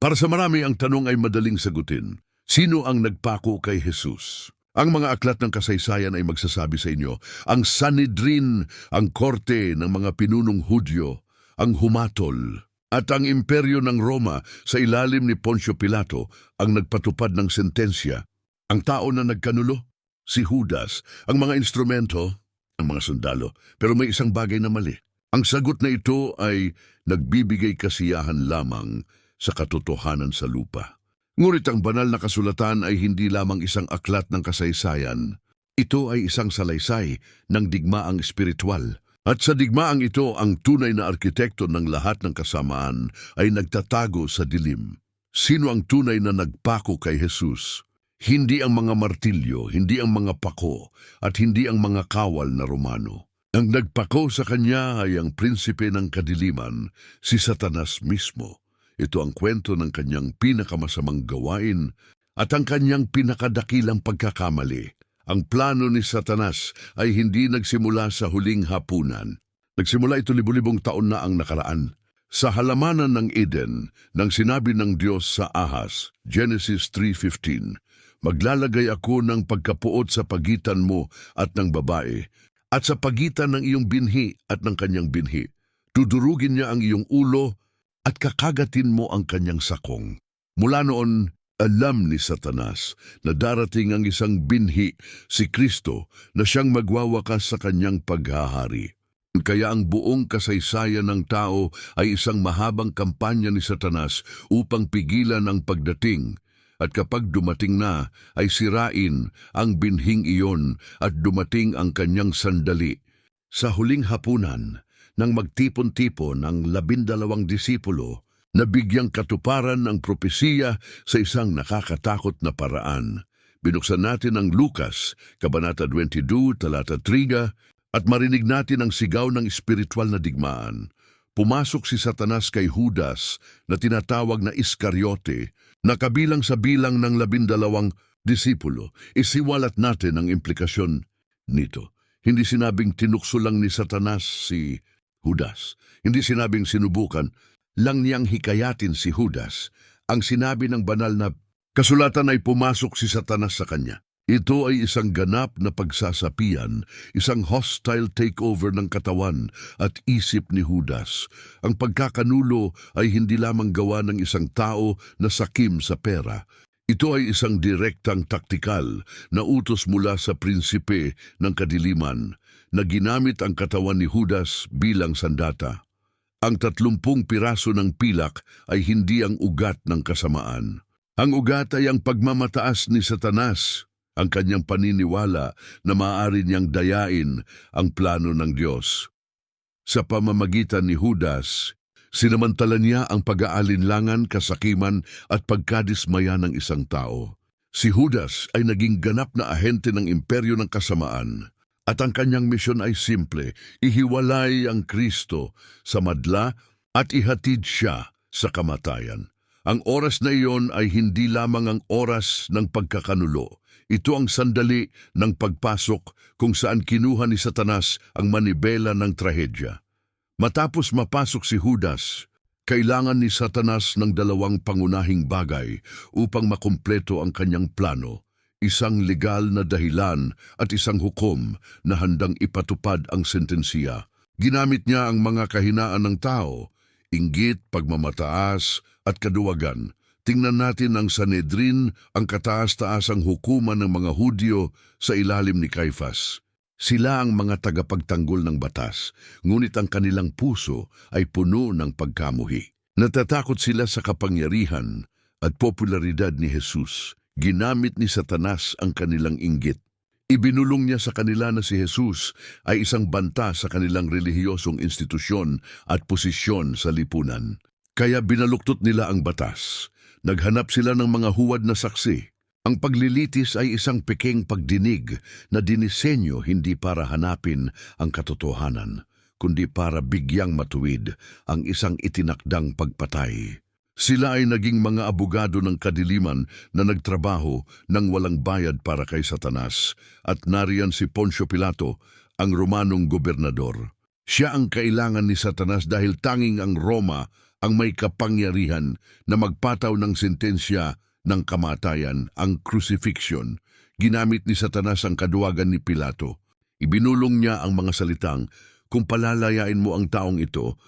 Para sa marami ang tanong ay madaling sagutin. Sino ang nagpako kay Jesus? Ang mga aklat ng kasaysayan ay magsasabi sa inyo, ang Sanhedrin, ang korte ng mga pinunong Hudyo, ang humatol, at ang imperyo ng Roma sa ilalim ni Poncio Pilato ang nagpatupad ng sentensya. Ang tao na nagkanulo, si Judas, ang mga instrumento, ang mga sundalo, pero may isang bagay na mali. Ang sagot na ito ay nagbibigay kasiyahan lamang sa katotohanan sa lupa. Ngunit ang banal na kasulatan ay hindi lamang isang aklat ng kasaysayan. Ito ay isang salaysay ng digmaang espiritual. At sa digmaang ito, ang tunay na arkitekto ng lahat ng kasamaan ay nagtatago sa dilim. Sino ang tunay na nagpako kay Jesus? Hindi ang mga martilyo, hindi ang mga pako, at hindi ang mga kawal na Romano. Ang nagpako sa kanya ay ang prinsipe ng kadiliman, si Satanas mismo. Ito ang kwento ng kanyang pinakamasamang gawain at ang kanyang pinakadakilang pagkakamali. Ang plano ni Satanas ay hindi nagsimula sa huling hapunan. Nagsimula ito libu-libong taon na ang nakaraan. Sa halamanan ng Eden, nang sinabi ng Diyos sa Ahas, Genesis 3.15, Maglalagay ako ng pagkapuot sa pagitan mo at ng babae, at sa pagitan ng iyong binhi at ng kanyang binhi. Tudurugin niya ang iyong ulo at kakagatin mo ang kanyang sakong. Mula noon, alam ni Satanas na darating ang isang binhi, si Kristo, na siyang magwawakas sa kanyang paghahari. Kaya ang buong kasaysayan ng tao ay isang mahabang kampanya ni Satanas upang pigilan ang pagdating at kapag dumating na ay sirain ang binhing iyon at dumating ang kanyang sandali. Sa huling hapunan, nang magtipon-tipon ang labindalawang disipulo, nabigyang katuparan ang propesiya sa isang nakakatakot na paraan. Binuksan natin ang Lukas, Kabanata 22, Talata 3, at marinig natin ang sigaw ng espiritual na digmaan. Pumasok si Satanas kay Judas na tinatawag na Iskaryote na kabilang sa bilang ng labindalawang disipulo. Isiwalat natin ang implikasyon nito. Hindi sinabing tinukso lang ni Satanas si Judas. Hindi sinabing sinubukan lang niyang hikayatin si Judas. Ang sinabi ng banal na kasulatan ay pumasok si Satanas sa kanya. Ito ay isang ganap na pagsasapian, isang hostile takeover ng katawan at isip ni Judas. Ang pagkakanulo ay hindi lamang gawa ng isang tao na sakim sa pera. Ito ay isang direktang taktikal na utos mula sa prinsipe ng kadiliman na ginamit ang katawan ni Judas bilang sandata. Ang tatlumpung piraso ng pilak ay hindi ang ugat ng kasamaan. Ang ugat ay ang pagmamataas ni Satanas, ang kanyang paniniwala na maaari niyang dayain ang plano ng Diyos. Sa pamamagitan ni Judas, sinamantala niya ang pag-aalinlangan, kasakiman at pagkadismaya ng isang tao. Si Judas ay naging ganap na ahente ng imperyo ng kasamaan at ang kanyang misyon ay simple, ihiwalay ang Kristo sa madla at ihatid siya sa kamatayan. Ang oras na iyon ay hindi lamang ang oras ng pagkakanulo. Ito ang sandali ng pagpasok kung saan kinuha ni Satanas ang manibela ng trahedya. Matapos mapasok si Judas, kailangan ni Satanas ng dalawang pangunahing bagay upang makumpleto ang kanyang plano, isang legal na dahilan at isang hukom na handang ipatupad ang sentensiya. Ginamit niya ang mga kahinaan ng tao, inggit, pagmamataas at kaduwagan. Tingnan natin ang Sanedrin, ang kataas-taasang hukuman ng mga Hudyo sa ilalim ni Caifas. Sila ang mga tagapagtanggol ng batas, ngunit ang kanilang puso ay puno ng pagkamuhi. Natatakot sila sa kapangyarihan at popularidad ni Jesus. Ginamit ni Satanas ang kanilang inggit. Ibinulong niya sa kanila na si Jesus ay isang banta sa kanilang relihiyosong institusyon at posisyon sa lipunan. Kaya binaluktot nila ang batas. Naghanap sila ng mga huwad na saksi. Ang paglilitis ay isang peking pagdinig na dinisenyo hindi para hanapin ang katotohanan, kundi para bigyang matuwid ang isang itinakdang pagpatay. Sila ay naging mga abogado ng kadiliman na nagtrabaho ng walang bayad para kay Satanas at nariyan si Poncio Pilato, ang Romanong gobernador. Siya ang kailangan ni Satanas dahil tanging ang Roma ang may kapangyarihan na magpataw ng sentensya ng kamatayan, ang crucifixion. Ginamit ni Satanas ang kaduwagan ni Pilato. Ibinulong niya ang mga salitang, kung palalayain mo ang taong ito,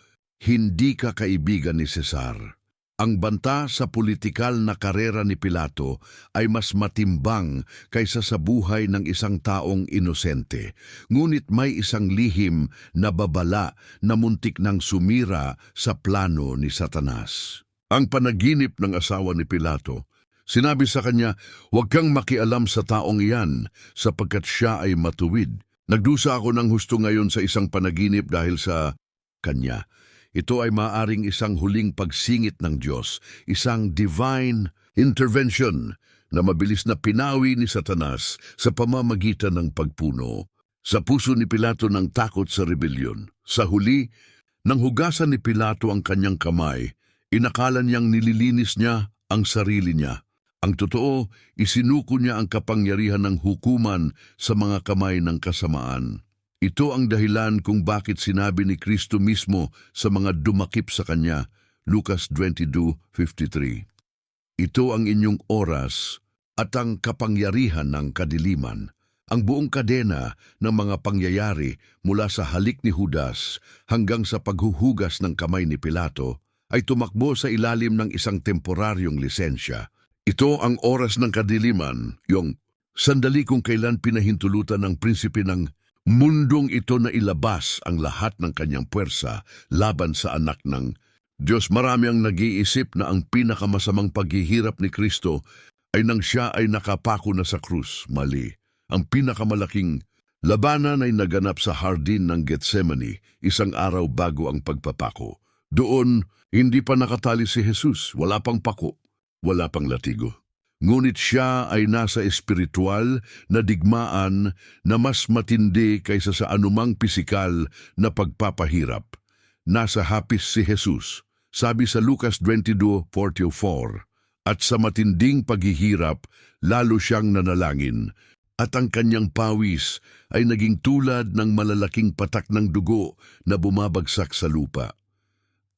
hindi ka kaibigan ni Cesar. Ang banta sa politikal na karera ni Pilato ay mas matimbang kaysa sa buhay ng isang taong inosente. Ngunit may isang lihim na babala na muntik ng sumira sa plano ni Satanas. Ang panaginip ng asawa ni Pilato, sinabi sa kanya, huwag kang makialam sa taong iyan sapagkat siya ay matuwid. Nagdusa ako ng husto ngayon sa isang panaginip dahil sa kanya. Ito ay maaring isang huling pagsingit ng Diyos, isang divine intervention na mabilis na pinawi ni Satanas sa pamamagitan ng pagpuno. Sa puso ni Pilato ng takot sa rebelyon. Sa huli, nang hugasan ni Pilato ang kanyang kamay, inakala niyang nililinis niya ang sarili niya. Ang totoo, isinuko niya ang kapangyarihan ng hukuman sa mga kamay ng kasamaan. Ito ang dahilan kung bakit sinabi ni Kristo mismo sa mga dumakip sa Kanya, Lucas 22.53. Ito ang inyong oras at ang kapangyarihan ng kadiliman, ang buong kadena ng mga pangyayari mula sa halik ni Judas hanggang sa paghuhugas ng kamay ni Pilato ay tumakbo sa ilalim ng isang temporaryong lisensya. Ito ang oras ng kadiliman, yung sandali kung kailan pinahintulutan ng prinsipe ng Mundong ito na ilabas ang lahat ng kanyang puwersa laban sa anak ng Diyos. Marami ang nag-iisip na ang pinakamasamang paghihirap ni Kristo ay nang siya ay nakapako na sa krus. Mali. Ang pinakamalaking labanan ay naganap sa hardin ng Gethsemane isang araw bago ang pagpapako. Doon, hindi pa nakatali si Jesus, wala pang pako, wala pang latigo. Ngunit siya ay nasa espiritual na digmaan na mas matindi kaysa sa anumang pisikal na pagpapahirap. Nasa hapis si Jesus, sabi sa Lucas 22.44, at sa matinding paghihirap, lalo siyang nanalangin, at ang kanyang pawis ay naging tulad ng malalaking patak ng dugo na bumabagsak sa lupa.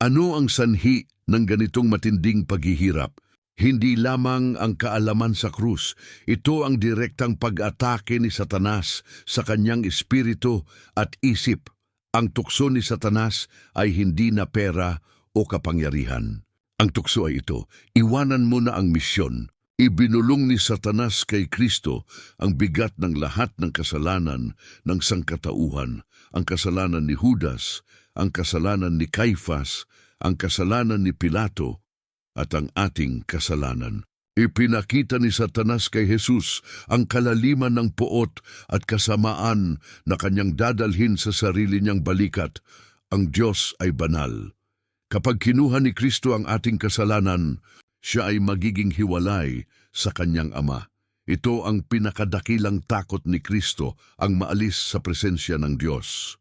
Ano ang sanhi ng ganitong matinding paghihirap? Hindi lamang ang kaalaman sa krus, ito ang direktang pag-atake ni Satanas sa kanyang espiritu at isip. Ang tukso ni Satanas ay hindi na pera o kapangyarihan. Ang tukso ay ito, iwanan mo na ang misyon. Ibinulong ni Satanas kay Kristo ang bigat ng lahat ng kasalanan ng sangkatauhan, ang kasalanan ni Judas, ang kasalanan ni Caifas, ang kasalanan ni Pilato, at ang ating kasalanan. Ipinakita ni Satanas kay Jesus ang kalaliman ng poot at kasamaan na kanyang dadalhin sa sarili niyang balikat. Ang Diyos ay banal. Kapag kinuha ni Kristo ang ating kasalanan, siya ay magiging hiwalay sa kanyang Ama. Ito ang pinakadakilang takot ni Kristo ang maalis sa presensya ng Diyos.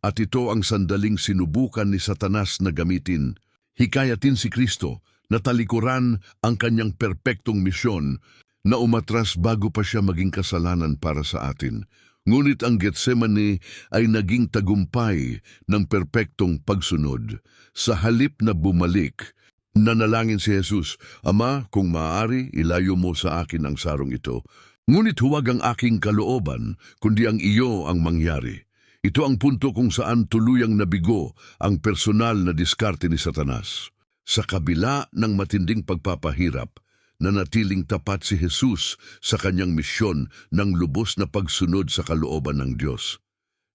At ito ang sandaling sinubukan ni Satanas na gamitin. Hikayatin si Kristo na talikuran ang kanyang perpektong misyon na umatras bago pa siya maging kasalanan para sa atin. Ngunit ang Getsemane ay naging tagumpay ng perpektong pagsunod. Sa halip na bumalik, nanalangin si Jesus, Ama, kung maaari, ilayo mo sa akin ang sarong ito. Ngunit huwag ang aking kalooban, kundi ang iyo ang mangyari. Ito ang punto kung saan tuluyang nabigo ang personal na diskarte ni Satanas. Sa kabila ng matinding pagpapahirap, nanatiling tapat si Jesus sa kanyang misyon ng lubos na pagsunod sa kalooban ng Diyos.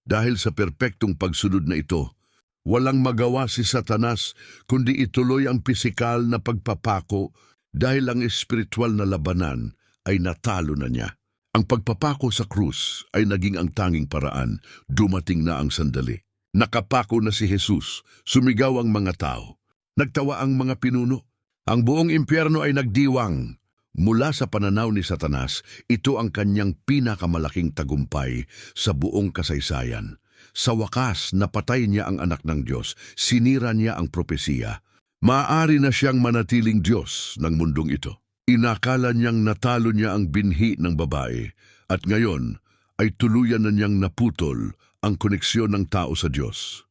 Dahil sa perpektong pagsunod na ito, walang magawa si Satanas kundi ituloy ang pisikal na pagpapako dahil ang espiritual na labanan ay natalo na niya. Ang pagpapako sa krus ay naging ang tanging paraan, dumating na ang sandali. Nakapako na si Jesus, sumigaw ang mga tao. Nagtawa ang mga pinuno. Ang buong impyerno ay nagdiwang. Mula sa pananaw ni Satanas, ito ang kanyang pinakamalaking tagumpay sa buong kasaysayan. Sa wakas, napatay niya ang anak ng Diyos, sinira niya ang propesiya. Maaari na siyang manatiling Diyos ng mundong ito. Inakala niyang natalo niya ang binhi ng babae at ngayon ay tuluyan na niyang naputol ang koneksyon ng tao sa Diyos.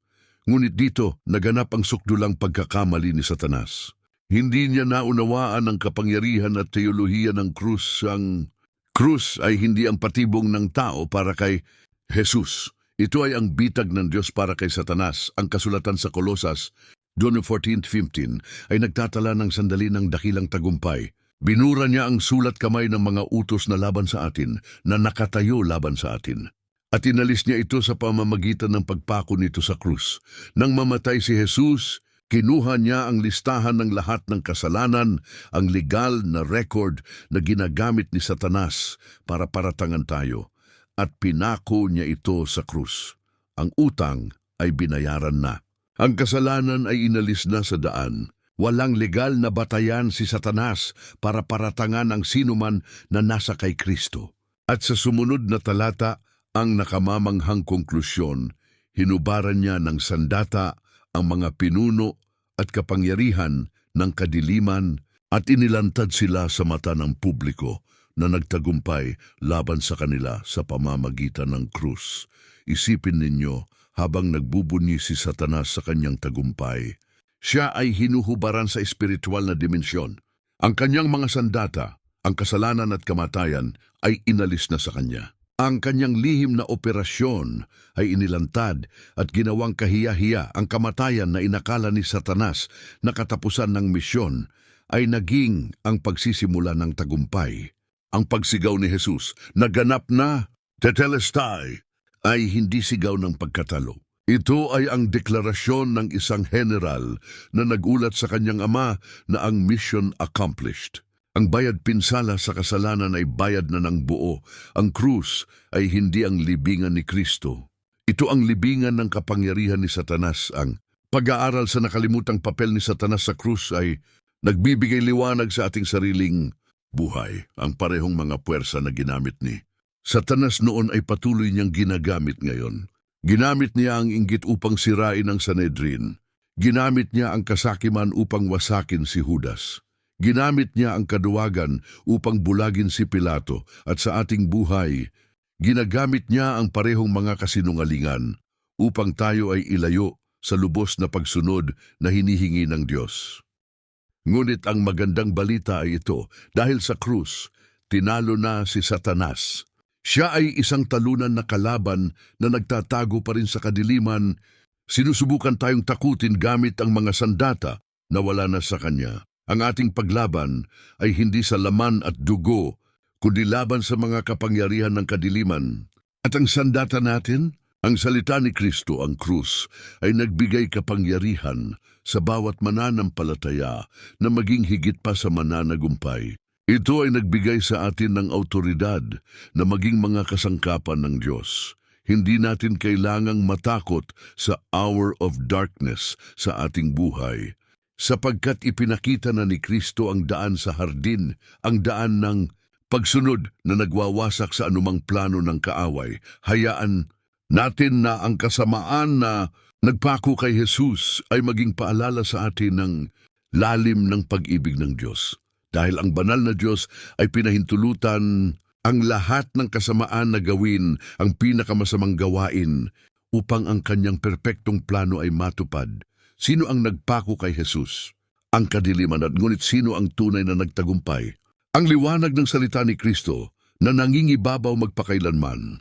Ngunit dito, naganap ang sukdulang pagkakamali ni Satanas. Hindi niya naunawaan ang kapangyarihan at teolohiya ng krus. Ang krus ay hindi ang patibong ng tao para kay Jesus. Ito ay ang bitag ng Diyos para kay Satanas. Ang kasulatan sa Kolosas, 2.14-15, ay nagtatala ng sandali ng dakilang tagumpay. Binura niya ang sulat kamay ng mga utos na laban sa atin, na nakatayo laban sa atin. At inalis niya ito sa pamamagitan ng pagpako nito sa krus. Nang mamatay si Jesus, kinuha niya ang listahan ng lahat ng kasalanan, ang legal na record na ginagamit ni Satanas para paratangan tayo, at pinako niya ito sa krus. Ang utang ay binayaran na. Ang kasalanan ay inalis na sa daan. Walang legal na batayan si Satanas para paratangan ang sinuman na nasa kay Kristo. At sa sumunod na talata, ang nakamamanghang konklusyon, hinubaran niya ng sandata ang mga pinuno at kapangyarihan ng kadiliman at inilantad sila sa mata ng publiko na nagtagumpay laban sa kanila sa pamamagitan ng krus. Isipin ninyo habang nagbubunyi si Satanas sa kanyang tagumpay. Siya ay hinuhubaran sa espiritual na dimensyon. Ang kanyang mga sandata, ang kasalanan at kamatayan ay inalis na sa kanya. Ang kanyang lihim na operasyon ay inilantad at ginawang kahiya-hiya ang kamatayan na inakala ni Satanas na katapusan ng misyon ay naging ang pagsisimula ng tagumpay. Ang pagsigaw ni Jesus, naganap na, tetelestai, ay hindi sigaw ng pagkatalo. Ito ay ang deklarasyon ng isang general na nagulat sa kanyang ama na ang mission accomplished. Ang bayad pinsala sa kasalanan ay bayad na ng buo. Ang krus ay hindi ang libingan ni Kristo. Ito ang libingan ng kapangyarihan ni Satanas. Ang pag-aaral sa nakalimutang papel ni Satanas sa krus ay nagbibigay liwanag sa ating sariling buhay, ang parehong mga puwersa na ginamit ni. Satanas noon ay patuloy niyang ginagamit ngayon. Ginamit niya ang inggit upang sirain ang Sanedrin. Ginamit niya ang kasakiman upang wasakin si Judas. Ginamit niya ang kaduwagan upang bulagin si Pilato at sa ating buhay, ginagamit niya ang parehong mga kasinungalingan upang tayo ay ilayo sa lubos na pagsunod na hinihingi ng Diyos. Ngunit ang magandang balita ay ito, dahil sa krus, tinalo na si Satanas. Siya ay isang talunan na kalaban na nagtatago pa rin sa kadiliman. Sinusubukan tayong takutin gamit ang mga sandata na wala na sa kanya. Ang ating paglaban ay hindi sa laman at dugo, kundi laban sa mga kapangyarihan ng kadiliman. At ang sandata natin, ang salita ni Kristo, ang krus, ay nagbigay kapangyarihan sa bawat mananampalataya na maging higit pa sa mananagumpay. Ito ay nagbigay sa atin ng autoridad na maging mga kasangkapan ng Diyos. Hindi natin kailangang matakot sa hour of darkness sa ating buhay, sapagkat ipinakita na ni Kristo ang daan sa hardin, ang daan ng pagsunod na nagwawasak sa anumang plano ng kaaway. Hayaan natin na ang kasamaan na nagpako kay Jesus ay maging paalala sa atin ng lalim ng pag-ibig ng Diyos. Dahil ang banal na Diyos ay pinahintulutan ang lahat ng kasamaan na gawin ang pinakamasamang gawain upang ang kanyang perpektong plano ay matupad. Sino ang nagpako kay Jesus? Ang kadiliman at ngunit sino ang tunay na nagtagumpay? Ang liwanag ng salita ni Kristo na nangingibabaw magpakailanman